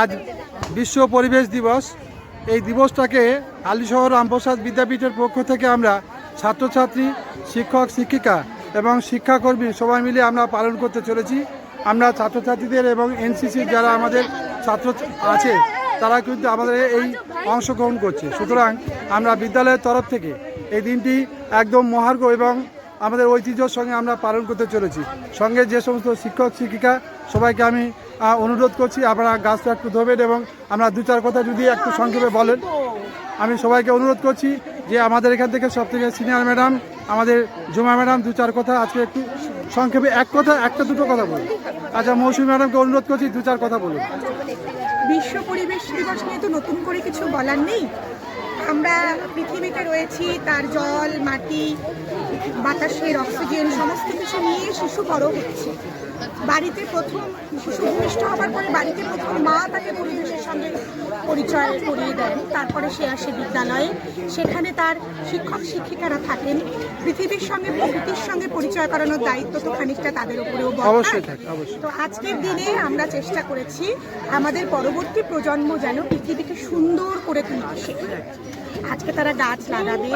আজ বিশ্ব পরিবেশ দিবস। এই দিবসটাকে আলিশহর রামপ্রসাদ বিদ্যাপীঠের পক্ষ থেকে আমরা ছাত্রছাত্রী, শিক্ষক, শিক্ষিকা এবং শিক্ষাকর্মী সবাই মিলে আমরা পালন করতে চলেছি। আমরা ছাত্রছাত্রীদের এবং এনসিসির যারা আমাদের ছাত্র আছে, তারা কিন্তু আমাদের এই অংশগ্রহণ করছে। সুতরাং আমরা বিদ্যালয়ের তরফ থেকে এই দিনটি একদম মহার্ঘ এবং আমাদের ঐতিহ্যর সঙ্গে আমরা পালন করতে চলেছি। সঙ্গে যে সমস্ত শিক্ষক, শিক্ষিকা সবাইকে আমি অনুরোধ করছি, আপনারা গাছটা একটু ধরবেন এবং আমরা দু চার কথা যদি একটু সংক্ষেপে বলেন। আমি সবাইকে অনুরোধ করছি যে আমাদের এখান থেকে সব থেকে সিনিয়র ম্যাডাম আমাদের জুমা ম্যাডাম দু চার কথা আজকে একটু সংক্ষেপে এক কথা, একটা দুটো কথা বলুন। আচ্ছা মৌসুমী ম্যাডামকে অনুরোধ করছি দু চার কথা বলুন। বিশ্ব পরিবেশ দিবস নিয়ে তো নতুন করে কিছু বলার নেই। আমরা পৃথিবীতে রয়েছি, তার জল, মাটি, বাতাসের অক্সিজেন, সমস্ত কিছু নিয়ে শিশু বড় হচ্ছে। বাড়িতে প্রথম শিশু ভূমিষ্ঠ হওয়ার পরে বাড়িতে প্রথম মা তাকে পরিবেশের সঙ্গে পরিচয় করিয়ে দেন। তারপরে সে আসে বিদ্যালয়ে। সেখানে তার শিক্ষক শিক্ষিকারা থাকেন। পৃথিবীর সঙ্গে প্রকৃতির সঙ্গে পরিচয় করানোর দায়িত্ব তো খানিকটা তাদের উপরেও। অবশ্যই তো আজকের দিনে আমরা চেষ্টা করেছি আমাদের পরবর্তী প্রজন্ম যেন পৃথিবীকে সুন্দর করে তুলতে শেখে। আজকে তারা গাছ লাগাবে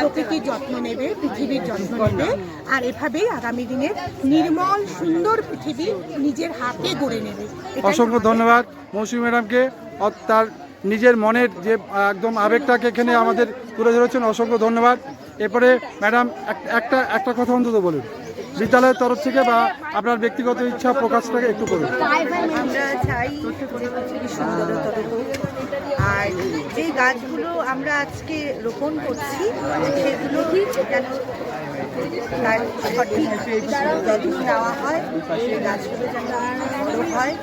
প্রকৃতির যত্ন নেবে পৃথিবীর যত্ন নেবে আর এভাবেই আগামী দিনের নির্মল সুন্দর পৃথিবী নিজের হাতে গড়ে নেবে। অসংখ্য ধন্যবাদ মৌসুমী ম্যাডামকে। তার নিজের মনের যে একদম আবেগটাকে এখানে আমাদের তুলে ধরেছেন, অসংখ্য ধন্যবাদ। এরপরে ম্যাডাম একটা একটা কথা অন্তত বলুন। বিদ্যালয়ের তরফ থেকে বা আপনার ব্যক্তিগত ইচ্ছা প্রকাশটাকে একটু করুন যে আর যেই গাছগুলো আমরা আজকে রোপণ করছি, সেগুলো যেন তার সঠিক যত্ন নেওয়া হয়, সেই গাছগুলো যেন হয়।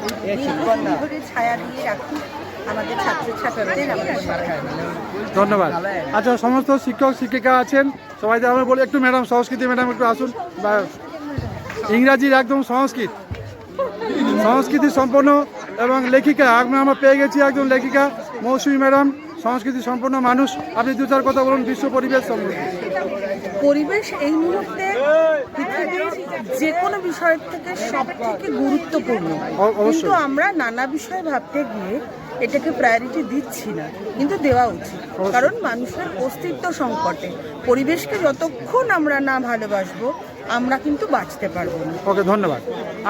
ছায়া দিয়ে রাখি আমাদের ছাত্রছাত্রীদের আমাদের সরকার ধন্যবাদ। আচ্ছা সমস্ত শিক্ষক শিক্ষিকা আছেন। সবাই আমরা বলি একটু ম্যাডাম সংস্কৃতি ম্যাডাম একটু আসুন। বা ইংরাজির একদম সংস্কৃত। সংস্কৃতি সম্পন্ন এবং লেখিকা আমরা আমরা পেয়ে গেছি একজন লেখিকা মৌসুমী ম্যাডাম সংস্কৃতি সম্পন্ন মানুষ। আপনি দু চার কথা বলুন বিশ্ব পরিবেশ সম্পর্কে। পরিবেশ এই মুহূর্তে যে কোনো বিষয়ের থেকে সব থেকে গুরুত্বপূর্ণ। কিন্তু আমরা নানা বিষয় ভাবতে গিয়ে এটাকে প্রায়োরিটি দিচ্ছি না কিন্তু দেওয়া উচিত। কারণ মানুষের অস্তিত্ব সংকটে। পরিবেশকে যতক্ষণ আমরা না ভালোবাসবো আমরা কিন্তু বাঁচতে পারব না। ওকে ধন্যবাদ।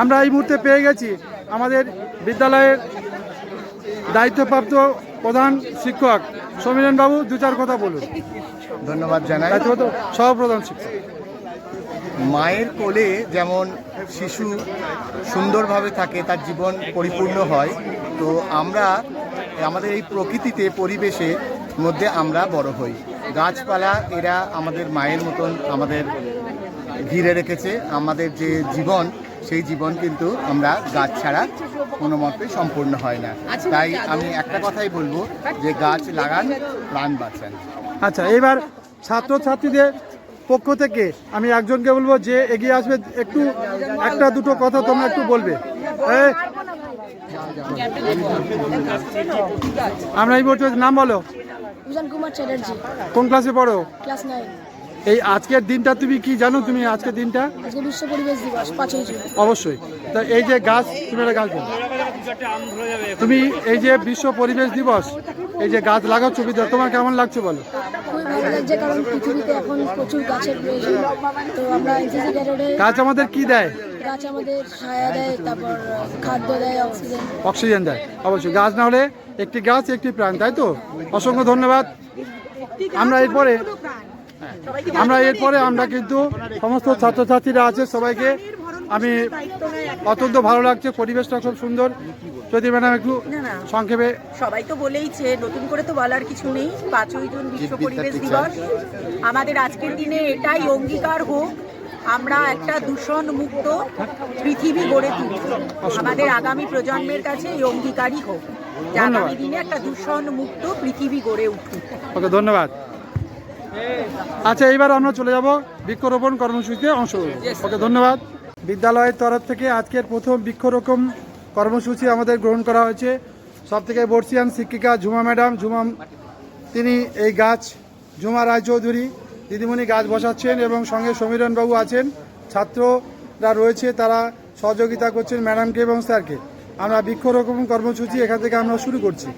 আমরা এই মুহূর্তে পেয়ে গেছি আমাদের বিদ্যালয়ের দায়িত্বপ্রাপ্ত প্রধান শিক্ষক সমীরণ বাবু দু চার কথা বলুন। ধন্যবাদ জানাই। সহপ্রধান শিক্ষক। মায়ের কোলে যেমন শিশু সুন্দরভাবে থাকে তার জীবন পরিপূর্ণ হয় তো আমরা আমাদের এই প্রকৃতিতে পরিবেশে মধ্যে আমরা বড় হই। গাছপালা এরা আমাদের মায়ের মতন আমাদের ঘিরে রেখেছে। আমাদের যে জীবন সেই জীবন কিন্তু আমরা গাছ ছাড়া কোনো মতে সম্পূর্ণ হয় না। তাই আমি একটা কথাই বলব যে গাছ লাগান প্রাণ বাঁচান। আচ্ছা এবার ছাত্রছাত্রীদের পক্ষ থেকে আমি একজনকে বলব যে এগিয়ে আসবে। একটু একটা দুটো কথা তোমরা একটু বলবে। আমরা এই বলছি নাম বলো। উজান কুমার চ্যাটার্জি। কোন ক্লাসে পড়ো? Class nine. এই আজকের দিনটা তুমি কি জানো তুমি আজকের দিনটা? আজকে বিশ্ব পরিবেশ দিবস পাঁচই জুন। অবশ্যই। তা এই যে গাছ তুমি একটা গাছ বলো। তুমি এই যে বিশ্ব পরিবেশ দিবস এই যে গাছ লাগাচ্ছ বিদ্যা তোমার কেমন লাগছে বলো? খুবই ভালো লাগছে কারণ পৃথিবীতে এখন প্রচুর গাছের প্রয়োজন। তো আমরা এনসিসি ক্যাডেটে গাছ আমাদের কি দেয়? গাছ আমাদের ছায়া দেয় তারপর খাদ্য দেয় অক্সিজেন। অক্সিজেন দেয়। অবশ্যই গাছ না হলে একটি গাছ একটি প্রাণ তাই তো? অসংখ্য ধন্যবাদ। আমরা এরপরে আমরা এরপরে আমরা কিন্তু সমস্ত ছাত্রছাত্রীরা আছে সবাইকে আমি অত্যন্ত ভালো লাগছে পরিবেশটা খুব সুন্দর। যদি ম্যাডাম একটু। সংক্ষেপে সবাই তো বলেইছে নতুন করে তো বলার কিছু নেই। পাঁচই জুন বিশ্ব পরিবেশ। দিবস। আমাদের আজকের দিনে এটাই অঙ্গীকার হোক আমরা একটা দূষণ মুক্ত পৃথিবী গড়ে তুলি আমাদের আগামী প্রজন্মের কাছে এই অঙ্গীকারই হোক যে আগামী দিনে একটা দূষণ মুক্ত পৃথিবী গড়ে উঠুক। ওকে ধন্যবাদ। আচ্ছা এইবার আমরা চলে যাব বৃক্ষরোপণ কর্মসূচিতে অংশ ওকে ধন্যবাদ। বিদ্যালয়ের তরফ থেকে আজকের প্রথম বৃক্ষরোপণ কর্মসূচি আমাদের গ্রহণ করা হয়েছে। সব থেকে বর্ষিয়ান শিক্ষিকা ঝুমা ম্যাডাম ঝুমা তিনি এই গাছ ঝুমা রায়চৌধুরী দিদিমণি গাছ বসাচ্ছেন এবং সঙ্গে সমীরণবাবু আছেন। ছাত্ররা রয়েছে, তারা সহযোগিতা করছেন ম্যাডামকে এবং স্যারকে। আমরা বৃক্ষরোপণ কর্মসূচি এখান থেকে আমরা শুরু করছি।